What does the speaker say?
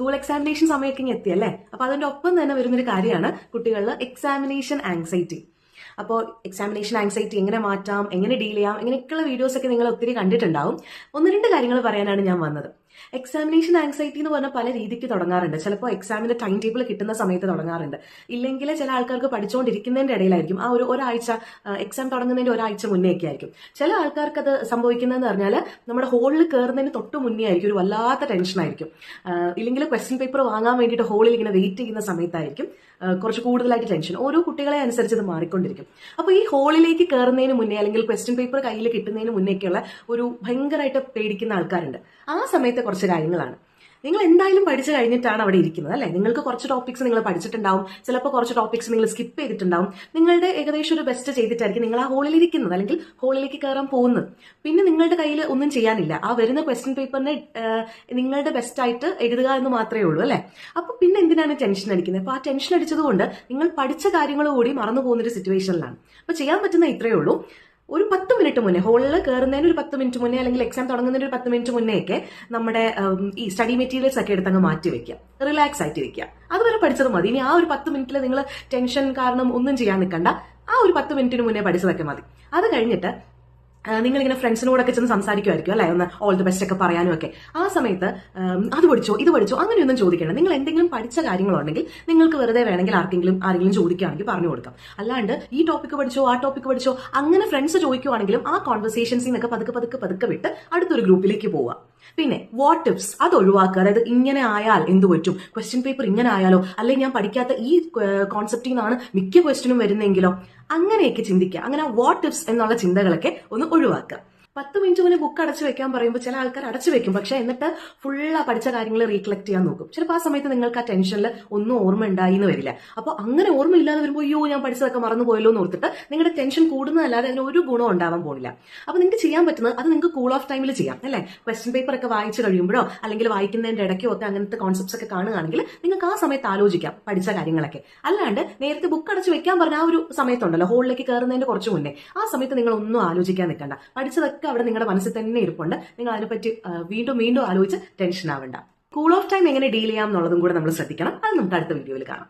School examination സമയമൊക്കെ ഇങ്ങനെ എത്തിയല്ലേ അപ്പൊ അതിന്റെ ഒപ്പം തന്നെ വരുന്നൊരു കാര്യമാണ് കുട്ടികളിൽ എക്സാമിനേഷൻ ആങ്സൈറ്റി അപ്പോൾ എക്സാമിനേഷൻ ആങ്സൈറ്റി എങ്ങനെ മാറ്റാം എങ്ങനെ ഡീൽ ചെയ്യാം ഇങ്ങനെയൊക്കെയുള്ള വീഡിയോസ് ഒക്കെ നിങ്ങൾ ഒത്തിരി കണ്ടിട്ടുണ്ടാവും. ഒന്ന് രണ്ട് കാര്യങ്ങൾ പറയാനാണ് ഞാൻ വന്നത്. എക്സാമിനേഷൻ ആങ്സൈറ്റി എന്ന് പറഞ്ഞാൽ പല രീതിക്ക് തുടങ്ങാറുണ്ട്. ചിലപ്പോൾ എക്സാമിന്റെ ടൈം ടേബിൾ കിട്ടുന്ന സമയത്ത് തുടങ്ങാറുണ്ട്. ഇല്ലെങ്കിൽ ചില ആൾക്കാർക്ക് പഠിച്ചുകൊണ്ടിരിക്കുന്നതിന്റെ ഇടയിലായിരിക്കും. ആ ഒരു ഒരാഴ്ച എക്സാം തുടങ്ങുന്നതിന്റെ ഒരാഴ്ച മുന്നേ ഒക്കെ ആയിരിക്കും. ചില ആൾക്കാർക്ക് അത് സംഭവിക്കുന്നതെന്ന് പറഞ്ഞാൽ നമ്മുടെ ഹോളിൽ കയറുന്നതിന് തൊട്ട് മുന്നേ ആയിരിക്കും. ഒരു വല്ലാത്ത ടെൻഷൻ ആയിരിക്കും. ഇല്ലെങ്കിൽ ക്വസ്റ്റ്യൻ പേപ്പർ വാങ്ങാൻ വേണ്ടിയിട്ട് ഹോളിൽ ഇങ്ങനെ വെയിറ്റ് ചെയ്യുന്ന സമയത്തായിരിക്കും കുറച്ച് കൂടുതലായിട്ട് ടെൻഷൻ ഓരോ കുട്ടികളെ അനുസരിച്ച് ഇത് മാറിക്കൊണ്ടിരിക്കും. അപ്പോൾ ഈ ഹോളിലേക്ക് കയറുന്നതിന് മുന്നേ അല്ലെങ്കിൽ ക്വസ്റ്റ്യൻ പേപ്പർ കയ്യിൽ കിട്ടുന്നതിന് മുന്നേക്കുള്ള ഒരു ഭയങ്കരമായിട്ട് പേടിക്കുന്ന ആൾക്കാരുണ്ട്. ആ സമയത്തെ കുറച്ച് കാര്യങ്ങളാണ്. നിങ്ങൾ എന്തായാലും പഠിച്ചു കഴിഞ്ഞിട്ടാണ് അവിടെ ഇരിക്കുന്നത് അല്ലെ? നിങ്ങൾക്ക് കുറച്ച് ടോപ്പിക്സ് നിങ്ങൾ പഠിച്ചിട്ടുണ്ടാവും. ചിലപ്പോൾ കുറച്ച് ടോപ്പിക്സ് നിങ്ങൾ സ്കിപ്പ് ചെയ്തിട്ടുണ്ടാവും. നിങ്ങളുടെ ഏകദേശം ഒരു ബെസ്റ്റ് ചെയ്തിട്ടായിരിക്കും നിങ്ങൾ ആ ഹോളിൽ ഇരിക്കുന്നത് അല്ലെങ്കിൽ ഹോളിലേക്ക് കയറാൻ പോകുന്നത്. പിന്നെ നിങ്ങളുടെ കയ്യിൽ ഒന്നും ചെയ്യാനില്ല. ആ വരുന്ന ക്വസ്റ്റ്യൻ പേപ്പറിനെ നിങ്ങളുടെ ബെസ്റ്റ് ആയിട്ട് എഴുതുക എന്ന് മാത്രമേ ഉള്ളൂ അല്ലെ? അപ്പൊ പിന്നെ എന്തിനാണ് ടെൻഷൻ അടിക്കുന്നത്? അപ്പൊ ആ ടെൻഷൻ അടിച്ചത് കൊണ്ട് നിങ്ങൾ പഠിച്ച കാര്യങ്ങൾ കൂടി മറന്നു പോകുന്ന ഒരു സിറ്റുവേഷനിലാണ് അപ്പൊ ചെയ്യാൻ പറ്റുന്ന ഇത്രയേ ഉള്ളൂ. ഒരു പത്ത് മിനിറ്റ് മുന്നേ ഹോളിൽ കയറുന്നതിന് ഒരു പത്ത് മിനിറ്റ് മുന്നേ അല്ലെങ്കിൽ എക്സാം തുടങ്ങുന്നതിന് ഒരു പത്ത് മിനിറ്റ് മുന്നേ ഒക്കെ നമ്മുടെ ഈ സ്റ്റഡി മെറ്റീരിയൽസ് ഒക്കെ എടുത്തങ്ങ് മാറ്റി വെക്കുക. റിലാക്സ് ആയിട്ട് ഇരിക്കുക അതുവരെ പഠിച്ചത് മതി. ഇനി ആ ഒരു പത്ത് മിനിറ്റിൽ നിങ്ങൾ ടെൻഷൻ കാരണം ഒന്നും ചെയ്യാൻ നിൽക്കണ്ട. ആ ഒരു പത്ത് മിനിറ്റിന് മുന്നേ പഠിച്ചതൊക്കെ മതി. അത് കഴിഞ്ഞിട്ട് നിങ്ങളിങ്ങനെ ഫ്രണ്ട്സിനോടൊക്കെ ചെന്ന് സംസാരിക്കുമായിരിക്കും അല്ലെ? ഒന്ന് ഓൾ ദി ബെസ്റ്റ് ഒക്കെ പറയാനും ഒക്കെ ആ സമയത്ത് അത് പഠിച്ചോ ഇത് പഠിച്ചോ അങ്ങനെയൊന്നും ചോദിക്കണം നിങ്ങൾ എന്തെങ്കിലും പഠിച്ച കാര്യങ്ങളുണ്ടെങ്കിൽ നിങ്ങൾക്ക് വെറുതെ വേണമെങ്കിൽ ആർക്കെങ്കിലും ആരെങ്കിലും ചോദിക്കുകയാണെങ്കിൽ പറഞ്ഞു കൊടുക്കാം. അല്ലാണ്ട് ഈ ടോപ്പിക്ക് പഠിച്ചോ ആ ടോപ്പിക്ക് പഠിച്ചോ അങ്ങനെ ഫ്രണ്ട്സ് ചോദിക്കുവാണെങ്കിലും ആ കോൺവെർസേഷൻസിൽ നിന്നൊക്കെ പതുക്കെ പതുക്കെ പതുക്കെ വിട്ട് അടുത്തൊരു ഗ്രൂപ്പിലേക്ക് പോവുക. പിന്നെ വാട്ട് ടിപ്സ് അത് ഒഴിവാക്കുക അതായത് ഇങ്ങനെ ആയാൽ എന്ത് പറ്റും? ക്വസ്റ്റ്യൻ പേപ്പർ ഇങ്ങനെ ആയാലോ? അല്ലെങ്കിൽ ഞാൻ പഠിക്കാത്ത ഈ കോൺസെപ്റ്റിൽ നിന്നാണ് മിക്ക ക്വസ്റ്റ്യനും വരുന്നെങ്കിലോ? അങ്ങനെയൊക്കെ ചിന്തിക്കുക. അങ്ങനെ വാട്ട് ടിപ്സ് എന്നുള്ള ചിന്തകളൊക്കെ ഒന്ന് ഒഴിവാക്കുക. പത്ത് മിനിറ്റ് മുന്നേ ബുക്ക് അടച്ചു വെക്കാൻ പറയുമ്പോൾ ചില ആൾക്കാർ അടച്ചു വെക്കും. പക്ഷെ എന്നിട്ട് ഫുള്ള് ആ പഠിച്ച കാര്യങ്ങൾ റീകളക്ട് ചെയ്യാൻ നോക്കും. ചിലപ്പോൾ ആ സമയത്ത് നിങ്ങൾക്ക് ആ ടെൻഷനിൽ ഒന്നും ഓർമ്മ ഉണ്ടായി എന്ന് വരില്ല. അപ്പോൾ അങ്ങനെ ഓർമ്മ ഇല്ലാതെ വരുമ്പോൾ അയ്യോ ഞാൻ പഠിച്ചതൊക്കെ മറന്നു പോയല്ലോ എന്ന് ഓർത്തിട്ട് നിങ്ങളുടെ ടെൻഷൻ കൂടുന്നതല്ലാതെ അതിന് ഒരു ഗുണം ഉണ്ടാവാൻ പോകില്ല അപ്പോൾ നിങ്ങൾക്ക് ചെയ്യാൻ പറ്റുന്നത് അത് നിങ്ങൾക്ക് കൂൾ ഓഫ് ടൈമിൽ ചെയ്യാം അല്ലേ? ക്വസ്റ്റ്യൻ പേപ്പർ ഒക്കെ വായിച്ചു കഴിയുമ്പോഴോ അല്ലെങ്കിൽ വായിക്കുന്നതിന്റെ ഇടയ്ക്കോ ഒക്കെ അങ്ങനത്തെ കോൺസെപ്റ്റ്സ് ഒക്കെ കാണുകയാണെങ്കിൽ നിങ്ങൾക്ക് ആ സമയത്ത് ആലോചിക്കാം പഠിച്ച കാര്യങ്ങളൊക്കെ. അല്ലാണ്ട് നേരത്തെ ബുക്ക് അടച്ച് വെക്കാൻ പറഞ്ഞ ആ ഒരു സമയത്തുണ്ടല്ലോ ഹോളിലേക്ക് കയറുന്നതിന്റെ കുറച്ച് മുന്നേ. ആ സമയത്ത് നിങ്ങൾ ഒന്നും ആലോചിക്കാൻ നിൽക്കണ്ട. പഠിച്ചതൊക്കെ അവിടെ നിങ്ങളുടെ മനസ്സിൽ തന്നെ ഇരിപ്പുണ്ട്. നിങ്ങൾ അതിനെപ്പറ്റി വീണ്ടും വീണ്ടും ആലോചിച്ച് ടെൻഷൻ ആവണ്ട. കൂൾ ഓഫ് ടൈം എങ്ങനെ ഡീൽ ചെയ്യാം എന്നുള്ളതും കൂടെ നമ്മൾ ശ്രദ്ധിക്കണം. അത് നമുക്ക് അടുത്ത വീഡിയോയിൽ കാണാം.